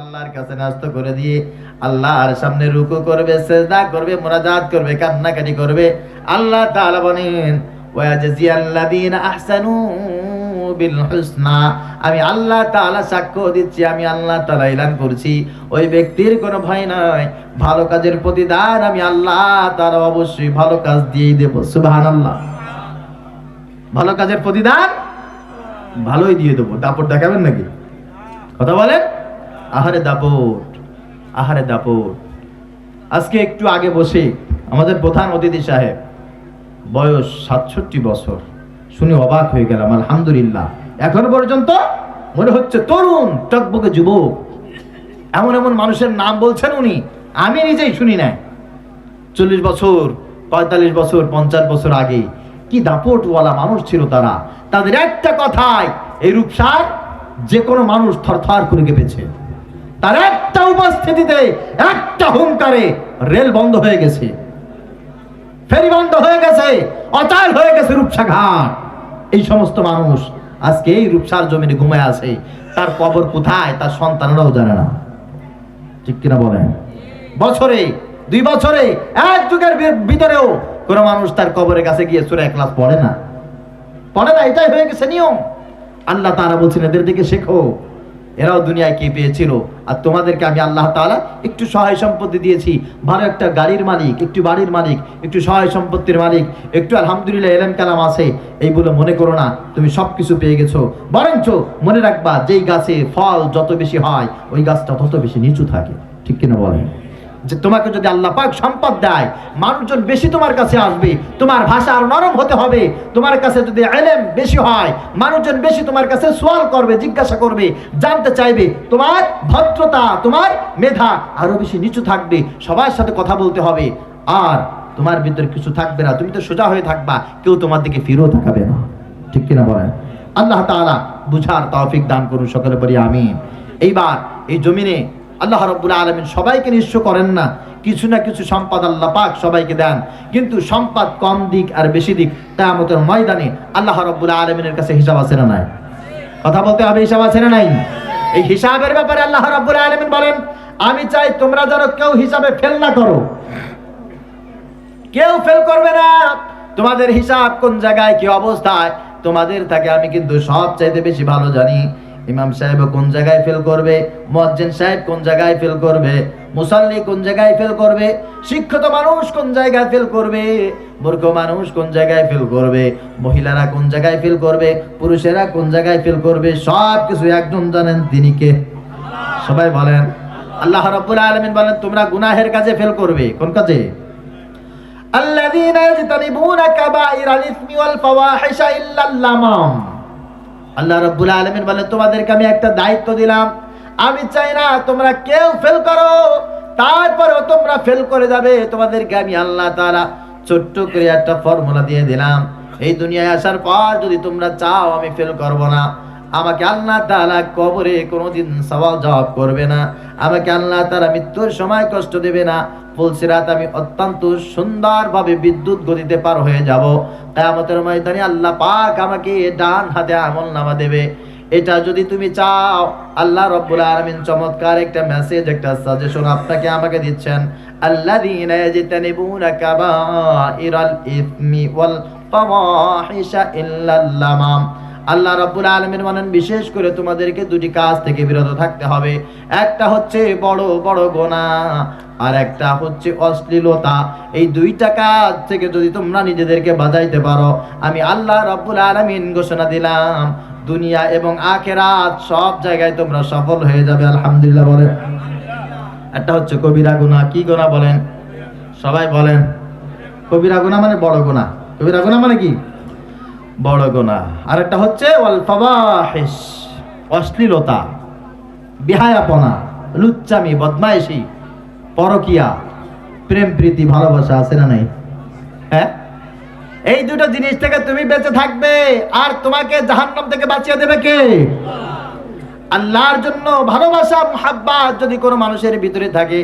আল্লাহর কাছে নাস্ত করে দিয়ে আল্লাহর সামনে রুকু করবে, সেজদা করবে করবে, কান্নাকাটি করবে। আল্লাহ তাআলা বলেন আহসানু বিল হুসনা আমি আল্লাহ তাআলা সাক্ষ্য দিচ্ছি, আমি আল্লাহ তাআলা করছি। ওই ব্যক্তির কোনো ভয় নাই। ভালো কাজের প্রতিদান আমি আল্লাহ তাআলা অবশ্যই ভালো কাজ দিয়েই দেব, সুবহানাল্লাহ। ভালো কাজের প্রতিদান ভালোই দিয়ে দেবো। তারপর দেখাবেন নাকি? কথা বলেন? আহারে দাপট আহারে দাপট। আজকে একটু আগে বসে আমাদের প্রধান অতিথি সাহেব, বয়স সাতষট্টি বছর, শুনে অবাক হয়ে গেলাম, আলহামদুলিল্লাহ। এখনও পর্যন্ত মনে হচ্ছে তরুণ, টকবকে যুবক। এমন এমন মানুষের নাম বলছেন উনি, আমি নিজেই শুনি না চল্লিশ বছর, পঁয়তাল্লিশ বছর, পঞ্চাশ বছর আগে কি দাপটওয়ালা মানুষ ছিল তারা। তাদের একটা কথায় এই রূপসার যে কোনো মানুষ থরথর করে কেঁপেছে। তার একটা উপস্থিতিতে, একটা হুঙ্কারে রেল বন্ধ হয়ে গেছে। ফেরি বন্ধ হয়ে গেছে, অচল হয়ে গেছে রূপসা ঘাট এই সমস্ত মানুষ আজকে এই রূপসার জমিনে ঘুমায় আছে, তার কবর কোথায় তার সন্তানরাও জানে না। ঠিক কিনা বলেন? বছরে, দুই বছরে, এক যুগের ভিতরেও কোনো মানুষ তার কবরের কাছে গিয়ে সুরে ক্লাস পড়ে না। পড়ে না, এটাই হয়ে গেছে নিয়ম। আল্লাহ তাআলা বলছেন, এদের দিকে শেখো। এরাও দুনিয়ায় কে পেয়েছিল? আর তোমাদেরকে আমি আল্লাহ তালা একটু সহায় সম্পত্তি দিয়েছি। ভালো একটা গাড়ির মালিক, একটু বাড়ির মালিক, একটু সহায় সম্পত্তির মালিক, একটু আলহামদুলিল্লাহ এলেম কালাম আছে। এইগুলো মনে করো না, তুমি সব কিছু পেয়ে গেছো। বরঞ্চ মনে রাখবা, যেই গাছে ফল যত বেশি হয়, ওই গাছটা তত বেশি নিচু থাকে। ঠিক কিনা বলেন? যে তোমাকে যদি আল্লাহ পাক সম্পদ দেয়, মানুষজন বেশি তোমার কাছে আসবে, তোমার ভাষা আরও নরম হতে হবে, তোমার কাছে যদি এলেম বেশি হয়, মানুষজন বেশি তোমার কাছে সোয়াল করবে, জিজ্ঞাসা করবে, জানতে চাইবে, তোমার ভদ্রতা, তোমার মেধা আরও বেশি নিচু থাকবে, সবার সাথে কথা বলতে হবে। আর তোমার ভিতরে কিছু থাকবে না, তুমি তো সোজা হয়ে থাকবা, কেউ তোমার দিকে ফিরেও তাকাবে না। ঠিক কিনা বলেন? আল্লাহ তাআলা বুঝার তৌফিক দান করুন সকলে বলি আমিন। এইবার এই জমিনে আল্লাহ রব্বুল আলমিন সবাইকে নিঃস্ব করেন না। কিছু না কিছু সম্পদ আল্লাহ পাক সবাইকে দেন। কিন্তু সম্পদ কম দিক আর বেশি দিক, কেয়ামতের ময়দানে আল্লাহ রব্বুল আলমিনের কাছে হিসাব আছে না নাই? কথা বলতে হবে, হিসাব আছে না নাই? এই হিসাবের ব্যাপারে আল্লাহ রব্বুল আলমিন বলেন, আমি চাই তোমরা যেন কেউ হিসাবে ফেল না করো। কেউ ফেল করবে না। তোমাদের হিসাব কোন জায়গায়, কি অবস্থায়? তোমাদের থাকে আমি কিন্তু সব চাইতে বেশি ভালো জানি। ইমাম সাহেব কোন জায়গায় ফেল করবে? মজ্জেন সাহেব কোন জায়গায় ফেল করবে? মুসাল্লি কোন জায়গায় ফেল করবে? শিক্ষিত মানুষ কোন জায়গায় ফেল করবে? মূর্খ মানুষ কোন জায়গায় ফেল করবে? মহিলারা কোন জায়গায় ফেল করবে? পুরুষেরা কোন জায়গায় ফেল করবে? সব কিছু একজন জানেন তিনি কে? সবাই বলেন। আল্লাহ রাব্বুল আলামিন বলেন, তোমরা গুনাহের কাজে ফেল করবে। কোন কাজে? আল্লাযীনা ইয়াজতানিবুনা কাবাইরাল ইসমি ওয়াল ফাওয়াহিশা ইল্লাল লামাম। আল্লাহ রব্বুল আলমিন বলে তোমাদেরকে আমি একটা দায়িত্ব দিলাম। আমি চাই না তোমরা কেউ ফেল করো। তারপরেও তোমরা ফেল করে যাবে। তোমাদেরকে আমি আল্লাহ তালা ছোট্ট করে একটা ফর্মুলা দিয়ে দিলাম। এই দুনিয়ায় আসার পর যদি তোমরা চাও আমি ফেল করব না। আমাকে আল্লাহ তালা কবরে কোনোদিন সওয়াল জবাব করবে না। আমাকে আল্লাহ তাআলা মৃত্যুর সময় কষ্ট দেবে না। ফুলসিরাত আমি অত্যন্ত সুন্দরভাবে বিদ্যুৎ গতিতে পার হয়ে যাব। কিয়ামতের ময়দানে আল্লাহ পাক আমাকে ডান হাতে আমল নামা দেবে। এটা যদি তুমি চাও, আল্লাহ রব্বুল আলামিন চমৎকার একটা মেসেজ একটা সাজেশন আপনাকে আমাকে দিচ্ছেন। ইয়াজতানিবুনা কাবাইরাল ইসমি ওয়াল ফাওয়াহিশা ইল্লাল লামাম। আল্লাহ রাব্বুল আলমের মানেন, বিশেষ করে তোমাদেরকে দুটি কাজ থেকে বিরত থাকতে হবে। একটা হচ্ছে বড় বড় গোনা, আর একটা হচ্ছে অশ্লীলতা। এই দুইটা কাজ থেকে যদি তোমরা নিজেদেরকে বাজাইতে পারো, আমি আল্লাহ রাব্বুল আলমিন ঘোষণা দিলাম, দুনিয়া এবং আখেরাত সব জায়গায় তোমরা সফল হয়ে যাবে, আলহামদুলিল্লাহ বলেন। একটা হচ্ছে কবিরা গুনাহ কি গোনা বলেন? সবাই বলেন। কবিরা গুনাহ মানে বড় গুনাহ কবিরা গুনাহ মানে কি? বড় গোনা আর একটা হচ্ছে অশ্লীলতা, বিহায়াপনা, লুচ্চামি, বদমাইশি, পরকিয়া, প্রেম, প্রীতি, ভালোবাসা আছে না নাই? হ্যাঁ? এই দুটো জিনিস থেকে তুমি বেঁচে থাকবে, আর তোমাকে জাহান্নাম থেকে বাঁচিয়ে দেবে কে? আল্লাহর জন্য ভালোবাসা, মুহাব্বাত যদি কোনো মানুষের ভিতরে থাকে,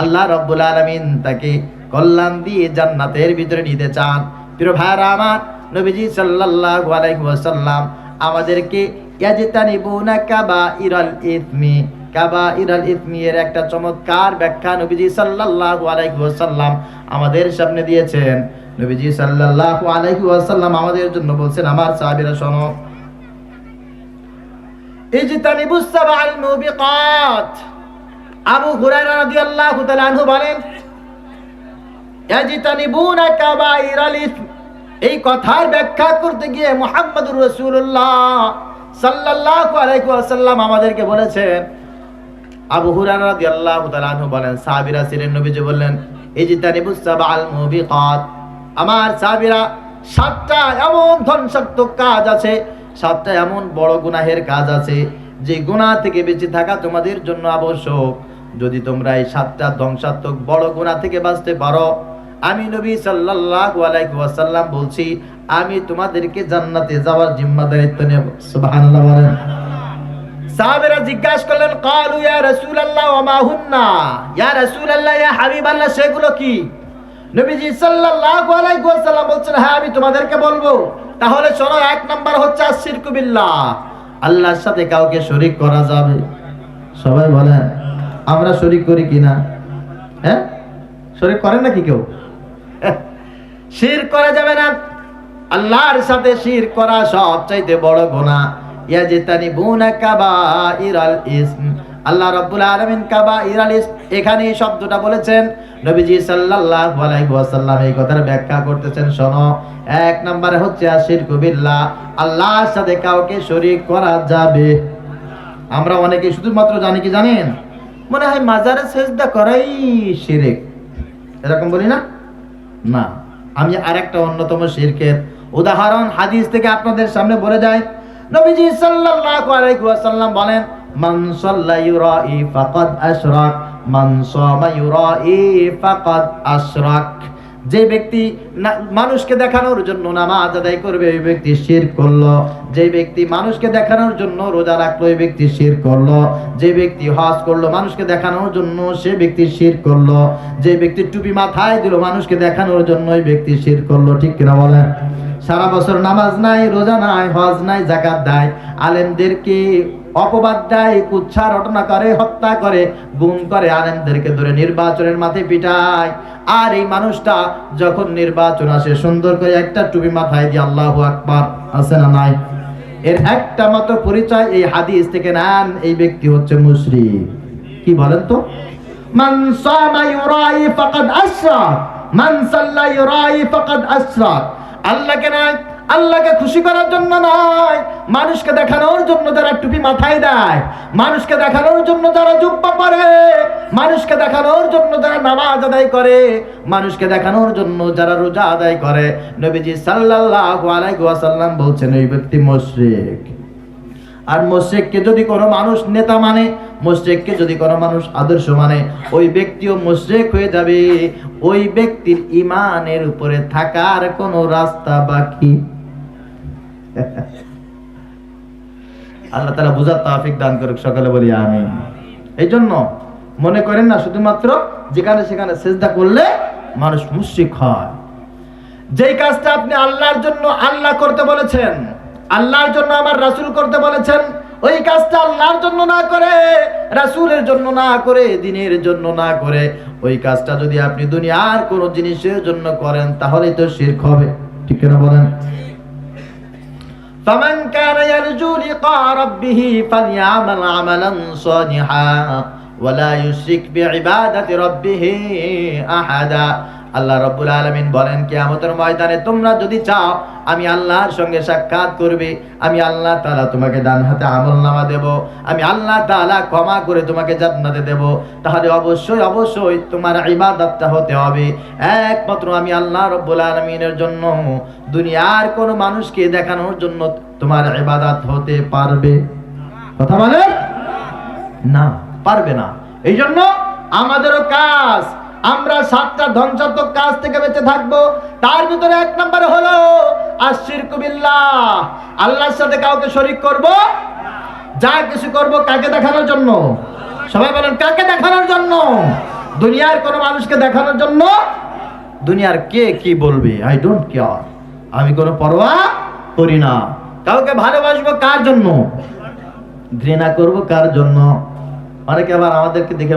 আল্লাহ রব্বুল আলামিন তাকে কল্যাণ দিয়ে জান্নাতের ভিতরে নিতে চান। প্রিয় ভাইরা আমার নবীজি সাল্লাল্লাহু আলাইহি ওয়াসাল্লাম আমাদেরকে, ইয়াজতানিবুনা কাবাইরাল ইসমি কাবাইরাল ইসমি এর একটা চমৎকার ব্যাখ্যা নবীজি সাল্লাল্লাহু আলাইহি ওয়াসাল্লাম আমাদের সামনে দিয়েছেন। নবীজি সাল্লাল্লাহু আলাইহি ওয়াসাল্লাম আমাদের জন্য বলছেন, আমার সাহাবীরা শোনো ইজতানিবুস সাবআল মুবিকাত। আবু হুরায়রা রাদিয়াল্লাহু তাআলা আনহু বলেন, ইয়াজতানিবুনা কাবাইরাল ইসম। এই কথার ব্যাখ্যা করতে গিয়ে মুহাম্মদুর রাসূলুল্লাহ সাল্লাল্লাহু আলাইহি ওয়াসাল্লাম আমাদেরকে বলেছেন, আবু হুরায়রা রাদিয়াল্লাহু তাআলা আনহু বলেন, সাহাবীরা ছিলেন নবীজি বললেন ইজতানিবুস সাবআল মুবিকাত। আমার সাহাবীরা, সাতটা এমন ধ্বংসাত্মক কাজ আছে, সাতটা এমন বড় গুনাহের কাজ আছে, যে গুনাহ থেকে বেঁচে থাকা তোমাদের জন্য আবশ্যক। যদি তোমরা এই সাতটা ধ্বংসাত্মক বড় গুনাহ থেকে বাঁচতে পারো আমি নবী সাল্লাল্লাহু আলাইহি ওয়াসাল্লাম বলছি, আমি তোমাদেরকে জান্নাতে যাওয়ার জিম্মাদারিত্ব নেব। সুবহানাল্লাহ বলেন। সাহাবেরা জিজ্ঞাসা করলেন, কালু ইয়া রাসূলুল্লাহ ওয়া মা হুন্না? ইয়া রাসূলুল্লাহ, ইয়া হাবিবাল্লাহ, সেগুলো কি? নবীজি সাল্লাল্লাহু আলাইহি ওয়াসাল্লাম বলছেন হ্যাঁ আমি তোমাদেরকে বলব। তাহলে শোনো, এক নাম্বার হচ্ছে আশিরকু বিল্লাহ। আল্লাহর সাথে কাউকে শরীক করা যাবে। সবাই বলেন, আমরা শরীক করি কিনা হ্যাঁ? শরীক করেন নাকি কেউ? শির করা যাবে না। আল্লাহর সাথে শির করা সবচাইতে বড় গুনাহ। ইয়াজতানিবুনা কাবাইরাল ইসম। আল্লাহ রাব্বুল আলামিন কাবাইরাল ইসম। এখানে এই শব্দটা বলেছেন। নবীজি সাল্লাল্লাহু আলাইহি ওয়াসাল্লাম এই কথার ব্যাখ্যা করতেছেন, শোনো। এক নম্বরে হচ্ছে আশিরকু বিল্লাহ। আল্লাহর সাথে কাউকে শরীক করা যাবে। আমরা অনেকে শুধুমাত্র জানি কি জানেন? মনে হয় মাজারে সেজদা করাই শিরক। এরকম বলি না? না। আমি আরেকটা অন্যতম শিরকের উদাহরণ হাদিস থেকে আপনাদের সামনে বলে যাই। নবীজি সাল্লাল্লাহু আলাইহি ওয়াসাল্লাম বলেন, মান সাল্লা ইউরাই ফাকাদ আশরাক, মান সামা ইউরাই ফাকাদ আশরাক। যে ব্যক্তি মানুষকে দেখানোর জন্য নামাজ আদায় করবে, ওই ব্যক্তি শির করল। যে ব্যক্তি মানুষকে দেখানোর জন্য রোজা রাখল, ওই ব্যক্তি শির করল। যে ব্যক্তি হজ করল, মানুষকে দেখানোর জন্য সে ব্যক্তি শির করল। যে ব্যক্তি টুপি মাথায় দিল, মানুষকে দেখানোর জন্য ওই ব্যক্তি শির করল। ঠিক কিনা বলেন? সারা বছর নামাজ নাই, রোজা নাই, হজ নাই জাকাত দেয় আলেমদেরকে অপবাদ দেয় কুচ্ছা রটনা করে, হত্যা করে, গুম করে আলেমদেরকে ধরে নির্বাচনের মাঠে পিটায়। আর এই মানুষটা যখন নির্বাচন আসে, সুন্দর করে একটা টুপি মাথায় দিয়ে আল্লাহু আকবার, আছে না নাই? এর একটা মাত্র পরিচয় এই হাদিস থেকে নেন, এই ব্যক্তি হচ্ছে মুশরিক। কি বলেন তো? মান সামা ইউরাই ফাকাদ আশরাক, মান সাল্লা ইউরাই ফাকাদ আশরাক। আল্লাহকে নয় আল্লাহকে খুশি করার জন্য নয়। মানুষকে দেখানোর জন্য যারা টুপি মাথায় দেয়, মানুষকে দেখানোর জন্য যারা জুব্বা পরে, মানুষকে দেখানোর জন্য যারা নামাজ আদায় করে, মানুষকে দেখানোর জন্য যারা রোজা আদায় করে। নবীজি সাল্লাল্লাহু আলাইহি ওয়াসাল্লাম বলছেন ওই ব্যক্তি মুশরিক। আর মোশেককে যদি কোনো মানুষ নেতা মানে মোশেককে যদি কোনো মানুষ আদর্শ মানে ওই ব্যক্তিও মোশেক হয়ে যাবে। ওই ব্যক্তির ইমানের উপরে থাকার কোনো রাস্তা বাকি আল্লাহ তালা বুঝার তাফিক দান করুক, সকালে বলি আমি এই জন্য মনে করেন না, শুধুমাত্র যেখানে সেখানে সেজদা করলে মানুষ মুশরিক হয়। যেই কাজটা আপনি আল্লাহর জন্য আল্লাহ করতে বলেছেন, আল্লাহর জন্য আমার রাসূল করতে বলেছেন, ওই কাজটা আল্লাহর জন্য না করে, রাসূলের জন্য না করে, দিনের জন্য না করে, ওই কাজটা যদি আপনি দুনিয়ার কোনো জিনিসের জন্য করেন তাহলে তো শিরক হবে। ঠিক না বলেন? فمن كان يرجو لقاء ربه فليعمل عملا صالحا ولا يشرك بعبادة ربه أحدا. আল্লাহ রব্বুল আলমিন বলেন, কিয়ামতের ময়দানে তোমরা যদি চাও, আমি আল্লাহর সঙ্গে সাক্ষাৎ করবে, আমি আল্লাহ তাআলা তোমাকে ডান হাতে আমল নামা দেব, আমি আল্লাহ তাআলা ক্ষমা করে তোমাকে জান্নাতে দেব। তাহলে অবশ্যই অবশ্যই তোমার ইবাদতটা হতে হবে। একমাত্র আমি আল্লাহ রব্বুল আলমিনের জন্য, দুনিয়ার কোন মানুষকে দেখানোর জন্য তোমার ইবাদত হতে পারবে। কথা বলে না, পারবে না। এই জন্য আমাদেরও কাজ আমরা সাতটা ধ্বংসাত্মক কাজ থেকে বেঁচে থাকব। তার ভিতরে এক নম্বরে হলো আশির কুবিল্লাহ আল্লাহর সাথে কাউকে শরিক করব? যা কিছু করব কাকে দেখানোর জন্য? সবাই বলেন, কাকে দেখানোর জন্য? দুনিয়ার কোনো মানুষকে দেখানোর জন্য? দুনিয়ার কে কি বলবে? আই ডোন্ট কেয়ার আমি কোনো পরোয়া করি না। কাউকে ভালোবাসবো কার জন্য? ঘৃণা করব কার জন্য? অনেকে আবার আমাদেরকে দেখে